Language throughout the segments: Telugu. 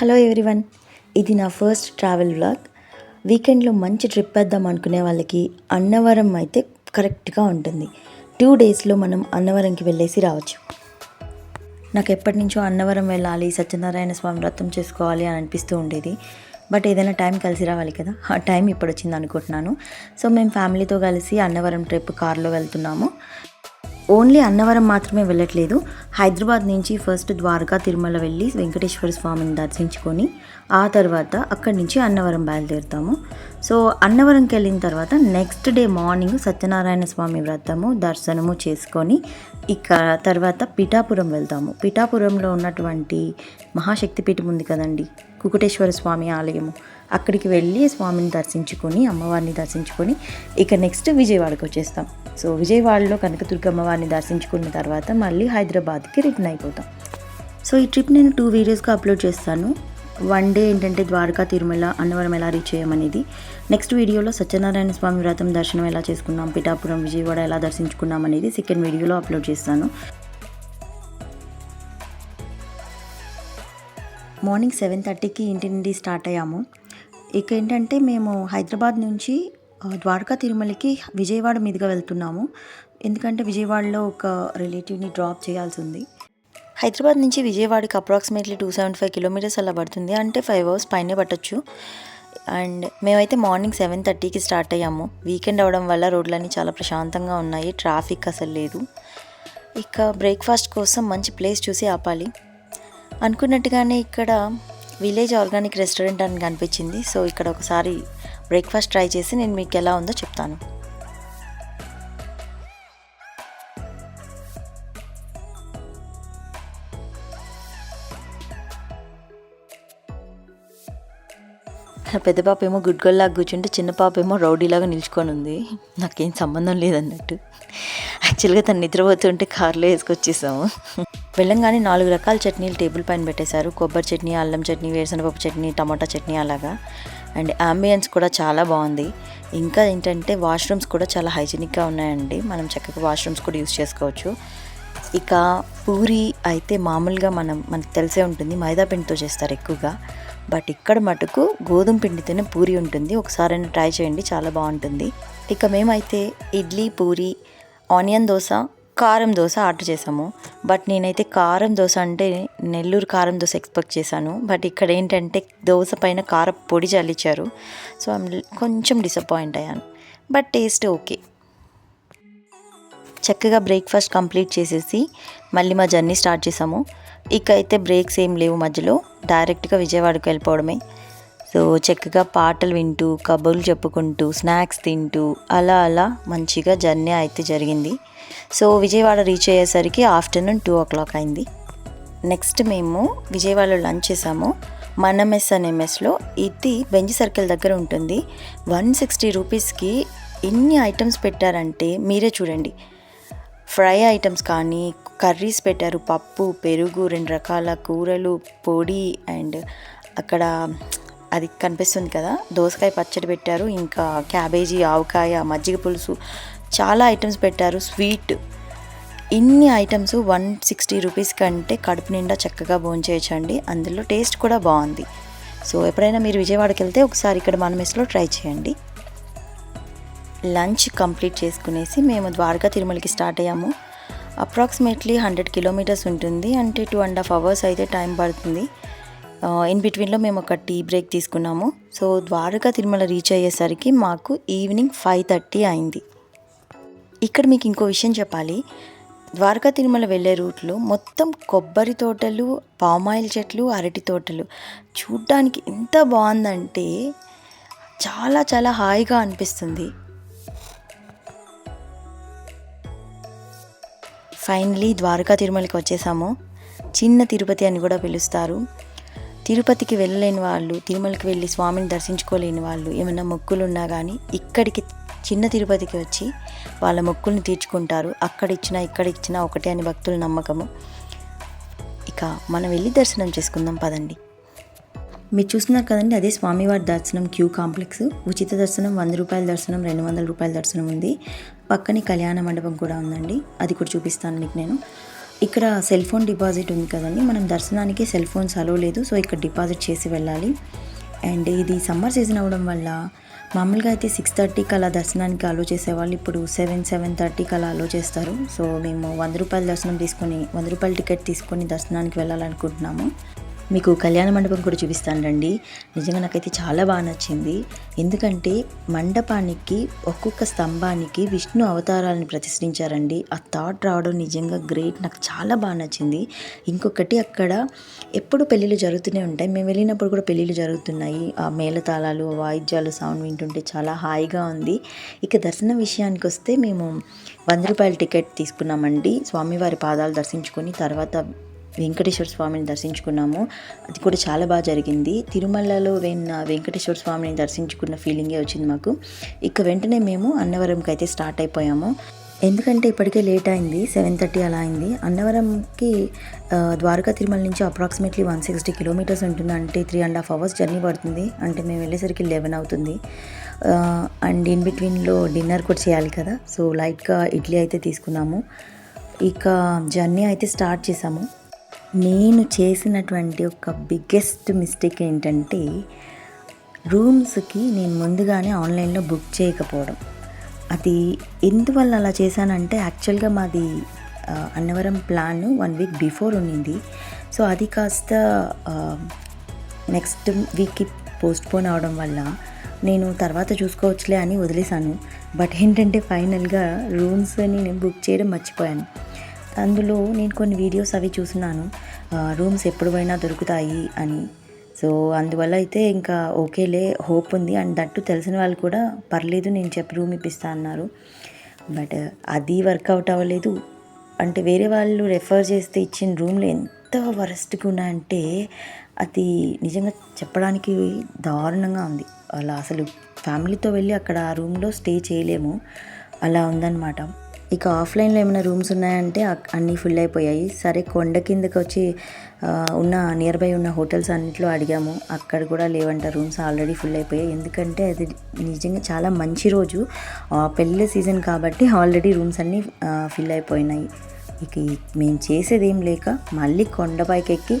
హలో ఎవ్రీవన్ ఇది నా ఫస్ట్ ట్రావెల్ వ్లాగ్. వీకెండ్లో మంచి ట్రిప్ వేద్దాం అనుకునే వాళ్ళకి అన్నవరం అయితే కరెక్ట్గా ఉంటుంది. టూ డేస్లో మనం అన్నవరంకి వెళ్ళేసి రావచ్చు. నాకు ఎప్పటి నుంచో అన్నవరం వెళ్ళాలి సత్యనారాయణ స్వామి వ్రతం చేసుకోవాలి అని అనిపిస్తూ ఉండేది. బట్ ఏదైనా టైం కలిసి రావాలి కదా. ఆ టైం ఇప్పుడు వచ్చింది అనుకుంటున్నాను. సో మేము ఫ్యామిలీతో కలిసి అన్నవరం ట్రిప్ కార్లో వెళ్తున్నాము. ఓన్లీ అన్నవరం మాత్రమే వెళ్ళట్లేదు. హైదరాబాద్ నుంచి ఫస్ట్ ద్వారకా తిరుమల వెళ్ళి వెంకటేశ్వర స్వామిని దర్శించుకొని ఆ తర్వాత అక్కడి నుంచి అన్నవరం బయలుదేరుతాము. సో అన్నవరంకి వెళ్ళిన తర్వాత next day morning Satyanarayana Swamy వ్రతము దర్శనము చేసుకొని ఇక తర్వాత పిఠాపురం వెళ్తాము. పిఠాపురంలో ఉన్నటువంటి మహాశక్తి పీఠం ఉంది కదండి కుకుటేశ్వర స్వామి ఆలయము. అక్కడికి వెళ్ళి స్వామిని దర్శించుకొని అమ్మవారిని దర్శించుకొని ఇక నెక్స్ట్ విజయవాడకి వచ్చేస్తాం. సో విజయవాడలో కనకదుర్గ అమ్మవారిని దర్శించుకున్న తర్వాత మళ్ళీ హైదరాబాద్కి రిటర్న్ అయిపోతాం. సో ఈ ట్రిప్ నేను టూ వీడియోస్గా అప్లోడ్ చేస్తాను. వన్ డే ఏంటంటే ద్వారకా తిరుమల అన్నవరం ఎలా రీచ్ చేయమనేది నెక్స్ట్ వీడియోలో సత్యనారాయణ స్వామి వ్రతం దర్శనం ఎలా చేసుకున్నాం పిఠాపురం విజయవాడ ఎలా దర్శించుకున్నాం అనేది సెకండ్ వీడియోలో అప్లోడ్ చేస్తాను. మార్నింగ్ సెవెన్ థర్టీకి ఇంటి నుండి స్టార్ట్ అయ్యాము. ఇక ఏంటంటే మేము హైదరాబాద్ నుంచి ద్వారకా తిరుమలకి విజయవాడ మీదుగా వెళ్తున్నాము. ఎందుకంటే విజయవాడలో ఒక రిలేటివ్ని డ్రాప్ చేయాల్సి ఉంది. హైదరాబాద్ నుంచి విజయవాడకి approximately two seventy five kilometres అలా పడుతుంది. అంటే ఫైవ్ అవర్స్ పైనే పట్టొచ్చు. అండ్ మేమైతే మార్నింగ్ సెవెన్ థర్టీకి స్టార్ట్ అయ్యాము. వీకెండ్ అవడం వల్ల రోడ్లన్నీ చాలా ప్రశాంతంగా ఉన్నాయి. ట్రాఫిక్ అసలు లేదు. ఇక బ్రేక్ఫాస్ట్ కోసం మంచి ప్లేస్ చూసి ఆపాలి. అనుకున్నట్టుగానే ఇక్కడ విలేజ్ ఆర్గానిక్ రెస్టారెంట్ అని కనిపించింది. సో ఇక్కడ ఒకసారి బ్రేక్ఫాస్ట్ ట్రై చేసి నేను మీకు ఎలా ఉందో చెప్తాను. పెద్ద పాప ఏమో గుడ్ కూర్చుంటే చిన్న పాప ఏమో రౌడీలాగా నిల్చుకొని ఉంది. నాకేం సంబంధం లేదన్నట్టు. యాక్చువల్గా తను నిద్రపోతుంటే కారులో వేసుకొచ్చేసాము. వెళ్ళంగానే నాలుగు రకాల చట్నీలు టేబుల్ పైన పెట్టేశారు. కొబ్బరి చట్నీ అల్లం చట్నీ వేరుశనగపప్పు చట్నీ టమాటా చట్నీ అలాగా. అండ్ అంబియన్స్ కూడా చాలా బాగుంది. ఇంకా ఏంటంటే వాష్రూమ్స్ కూడా చాలా హైజీనిక్గా ఉన్నాయండి. మనం చక్కగా వాష్రూమ్స్ కూడా యూస్ చేసుకోవచ్చు. ఇక పూరి అయితే మామూలుగా మనం మనకు తెలిసే ఉంటుంది మైదా పిండితో చేస్తారు ఎక్కువగా. బట్ ఇక్కడ మటుకు గోధుమ పిండితోనే పూరి ఉంటుంది. ఒకసారైనా ట్రై చేయండి చాలా బాగుంటుంది. ఇక మేమైతే ఇడ్లీ పూరి ఆనియన్ దోశ కారం దోశ ఆర్డర్ చేసాము బట్ నేనైతే కారం దోశ అంటే నెల్లూరు కారం దోశ ఎక్స్పెక్ట్ చేశాను. బట్ ఇక్కడ ఏంటంటే దోశ పైన కార పొడి చల్లించారు సో కొంచెం డిసప్పాయింట్ అయ్యాను. But taste okay. చక్కగా బ్రేక్ఫాస్ట్ కంప్లీట్ చేసేసి మళ్ళీ మా జర్నీ స్టార్ట్ చేసాము. ఇక అయితే బ్రేక్స్ ఏం లేవు మధ్యలో డైరెక్ట్గా విజయవాడకు వెళ్ళిపోవడమే. సో చక్కగా పాటలు వింటూ కబుర్లు చెప్పుకుంటూ స్నాక్స్ తింటూ అలా అలా మంచిగా జర్నీ అయితే జరిగింది. సో విజయవాడ రీచ్ అయ్యేసరికి ఆఫ్టర్నూన్ టూ ఓ క్లాక్ అయింది. నెక్స్ట్ మేము విజయవాడలో లంచ్ చేసాము. మన మెస్ అనే మెస్లో ఇది బెంజ్ సర్కిల్ దగ్గర ఉంటుంది. వన్ సిక్స్టీ రూపీస్కి ఎన్ని ఐటమ్స్ పెట్టారంటే మీరే చూడండి. ఫ్రై ఐటమ్స్ కానీ కర్రీస్ పెట్టారు. పప్పు పెరుగు రెండు రకాల కూరలు పొడి అండ్ అక్కడ అది కనిపిస్తుంది కదా దోసకాయ పచ్చడి పెట్టారు. ఇంకా క్యాబేజీ ఆవకాయ మజ్జిగ పులుసు చాలా ఐటమ్స్ పెట్టారు. స్వీట్ ఇన్ని ఐటమ్స్ వన్ సిక్స్టీ రూపీస్ కంటే కడుపు నిండా చక్కగా భోంచేయచ్చండి అందులో టేస్ట్ కూడా బాగుంది. సో ఎప్పుడైనా మీరు విజయవాడకి వెళ్తే ఒకసారి ఇక్కడ మన మెస్లో ట్రై చేయండి. లంచ్ కంప్లీట్ చేసుకునేసి మేము ద్వారకా తిరుమలకి స్టార్ట్ అయ్యాము. అప్రాక్సిమేట్లీ హండ్రెడ్ కిలోమీటర్స్ ఉంటుంది. అంటే టూ అండ్ హాఫ్ అవర్స్ అయితే టైం పడుతుంది. ఇన్ బిట్వీన్లో మేము ఒక టీ బ్రేక్ తీసుకున్నాము. సో ద్వారకా తిరుమల రీచ్ అయ్యేసరికి మాకు ఈవినింగ్ ఫైవ్ థర్టీ అయింది. ఇక్కడ మీకు ఇంకో విషయం చెప్పాలి. ద్వారకా తిరుమల వెళ్ళే రూట్లో మొత్తం కొబ్బరి తోటలు పామాయిల్ చెట్లు అరటి తోటలు చూడ్డానికి ఎంత బాగుందంటే చాలా చాలా హాయిగా అనిపిస్తుంది. ఫైనలీ ద్వారకా తిరుమలకి వచ్చేసాము. చిన్న తిరుపతి అని కూడా పిలుస్తారు. తిరుపతికి వెళ్ళలేని వాళ్ళు తిరుమలకి వెళ్ళి స్వామిని దర్శించుకోలేని వాళ్ళు ఏమైనా మొక్కులు ఉన్నా కానీ ఇక్కడికి చిన్న తిరుపతికి వచ్చి వాళ్ళ మొక్కుల్ని తీర్చుకుంటారు. అక్కడ ఇచ్చినా ఇక్కడ ఇచ్చినా ఒకటే అని భక్తుల నమ్మకము. ఇక మనం వెళ్ళి దర్శనం చేసుకుందాం పదండి. మీరు చూస్తున్నారు కదండి అదే స్వామివారి దర్శనం క్యూ కాంప్లెక్స్. ఉచిత దర్శనం వంద రూపాయల దర్శనం రెండు వందల రూపాయల దర్శనం ఉంది. పక్కనే కళ్యాణ మండపం కూడా ఉందండి. అది కూడా చూపిస్తాను మీకు నేను. ఇక్కడ సెల్ ఫోన్ డిపాజిట్ ఉంది కదండి. మనం దర్శనానికి సెల్ ఫోన్స్ అలో లేదు. సో ఇక్కడ డిపాజిట్ చేసి వెళ్ళాలి. అండ్ ఇది సమ్మర్ సీజన్ అవ్వడం వల్ల మామూలుగా అయితే సిక్స్ థర్టీకి అలా దర్శనానికి అలో చేసేవాళ్ళు ఇప్పుడు సెవెన్ సెవెన్ థర్టీకి అలా అలో చేస్తారు. సో మేము వంద రూపాయల దర్శనం తీసుకొని వంద రూపాయల టికెట్ తీసుకొని దర్శనానికి వెళ్ళాలనుకుంటున్నాము. మీకు కళ్యాణ మండపం కూడా చూపిస్తాను రండి. నిజంగా నాకైతే చాలా బాగా నచ్చింది. ఎందుకంటే మండపానికి ఒక్కొక్క స్తంభానికి విష్ణు అవతారాలను ప్రతిష్ఠించారండి. ఆ థాట్ రావడం నిజంగా గ్రేట్. నాకు చాలా బాగా నచ్చింది. ఇంకొకటి అక్కడ ఎప్పుడు పెళ్ళిళ్ళు జరుగుతూనే ఉంటాయి. మేము వెళ్ళినప్పుడు కూడా పెళ్ళిళ్ళు జరుగుతున్నాయి. ఆ మేళతాళాలు వాయిద్యాలు సౌండ్ వింటుంటే చాలా హాయిగా ఉంది. ఇక దర్శనం విషయానికి వస్తే మేము వంద రూపాయల టికెట్ తీసుకున్నామండి. స్వామివారి పాదాలు దర్శించుకొని తర్వాత వెంకటేశ్వర స్వామిని దర్శించుకున్నాము. అది కూడా చాలా బాగా జరిగింది. తిరుమలలో వెన్న వెంకటేశ్వర స్వామిని దర్శించుకున్న ఫీలింగే వచ్చింది మాకు. ఇక వెంటనే మేము అన్నవరంకి అయితే స్టార్ట్ అయిపోయాము. ఎందుకంటే ఇప్పటికే లేట్ అయింది సెవెన్ థర్టీ అలా అయింది. అన్నవరంకి ద్వారకా తిరుమల నుంచి అప్రాక్సిమేట్లీ వన్ సిక్స్టీ కిలోమీటర్స్ ఉంటుంది. అంటే three and half hours journey పడుతుంది. అంటే మేము వెళ్ళేసరికి లెవెన్ అవుతుంది. అండ్ ఇన్ బిట్వీన్లో డిన్నర్ కూడా చేయాలి కదా. సో లైట్గా ఇడ్లీ అయితే తీసుకున్నాము. ఇక జర్నీ అయితే స్టార్ట్ చేసాము. నేను చేసినటువంటి ఒక బిగ్గెస్ట్ మిస్టేక్ ఏంటంటే రూమ్స్కి నేను ముందుగానే ఆన్లైన్లో బుక్ చేయకపోవడం. అది ఎందువల్ల అలా చేశానంటే యాక్చువల్గా మాది Annavaram plan one week before ఉండింది సో అది కాస్త నెక్స్ట్ వీక్కి పోస్ట్పోన్ అవడం వల్ల నేను తర్వాత చూసుకోవచ్చులే అని వదిలేశాను. బట్ ఏంటంటే ఫైనల్గా రూమ్స్ని నేను బుక్ చేయడం మర్చిపోయాను. అందులో నేను కొన్ని వీడియోస్ అవి చూస్తున్నాను. రూమ్స్ ఎప్పుడు పోయినా దొరుకుతాయి అని. సో అందువల్ల అయితే ఇంకా ఓకేలే హోప్ ఉంది. అండ్ దట్టు తెలిసిన వాళ్ళు కూడా పర్లేదు నేను చెప్పి రూమ్ ఇప్పిస్తా అన్నారు. బట్ అది వర్కౌట్ అవ్వలేదు. అంటే వేరే వాళ్ళు రెఫర్ చేస్తే ఇచ్చిన రూమ్లో ఎంత వరస్ట్గా ఉన్నాయంటే అది నిజంగా చెప్పడానికి దారుణంగా ఉంది. అలా అసలు ఫ్యామిలీతో వెళ్ళి అక్కడ ఆ రూమ్లో స్టే చేయలేము. అలా ఉందన్నమాట. ఇక ఆఫ్లైన్లో ఏమైనా రూమ్స్ ఉన్నాయంటే అన్నీ ఫుల్ అయిపోయాయి. సరే కొండ కిందకి వచ్చి ఉన్న నియర్ బై ఉన్న హోటల్స్ అన్నింటిలో అడిగాము. అక్కడ కూడా లేవంట రూమ్స్ ఆల్రెడీ ఫుల్ అయిపోయాయి. ఎందుకంటే అది నిజంగా చాలా మంచి రోజు. పెళ్ళి సీజన్ కాబట్టి ఆల్రెడీ రూమ్స్ అన్నీ ఫిల్ అయిపోయినాయి. ఇక మేము చేసేది ఏం లేక మళ్ళీ కొండపైకి ఎక్కి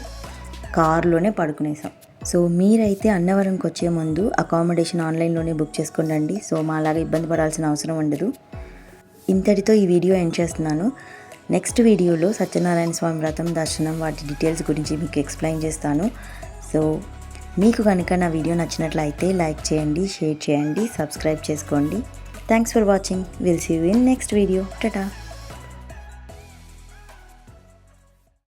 కారులోనే పడుకునేసాం. సో మీరైతే అన్నవరంకి వచ్చే ముందు అకామిడేషన్ ఆన్లైన్లోనే బుక్ చేసుకోండి సో మా అలాగే ఇబ్బంది పడాల్సిన అవసరం ఉండదు. ఇంతటితో ఈ వీడియో ఎండ్ చేస్తున్నాను. నెక్స్ట్ వీడియోలో సత్యనారాయణ స్వామి వ్రతం దర్శనం వాటి డీటెయిల్స్ గురించి మీకు ఎక్స్ప్లెయిన్ చేస్తాను. సో మీకు కనుక నా వీడియో నచ్చినట్లయితే లైక్ చేయండి షేర్ చేయండి సబ్స్క్రైబ్ చేసుకోండి. Thanks for watching. Will see you in next video. Tata.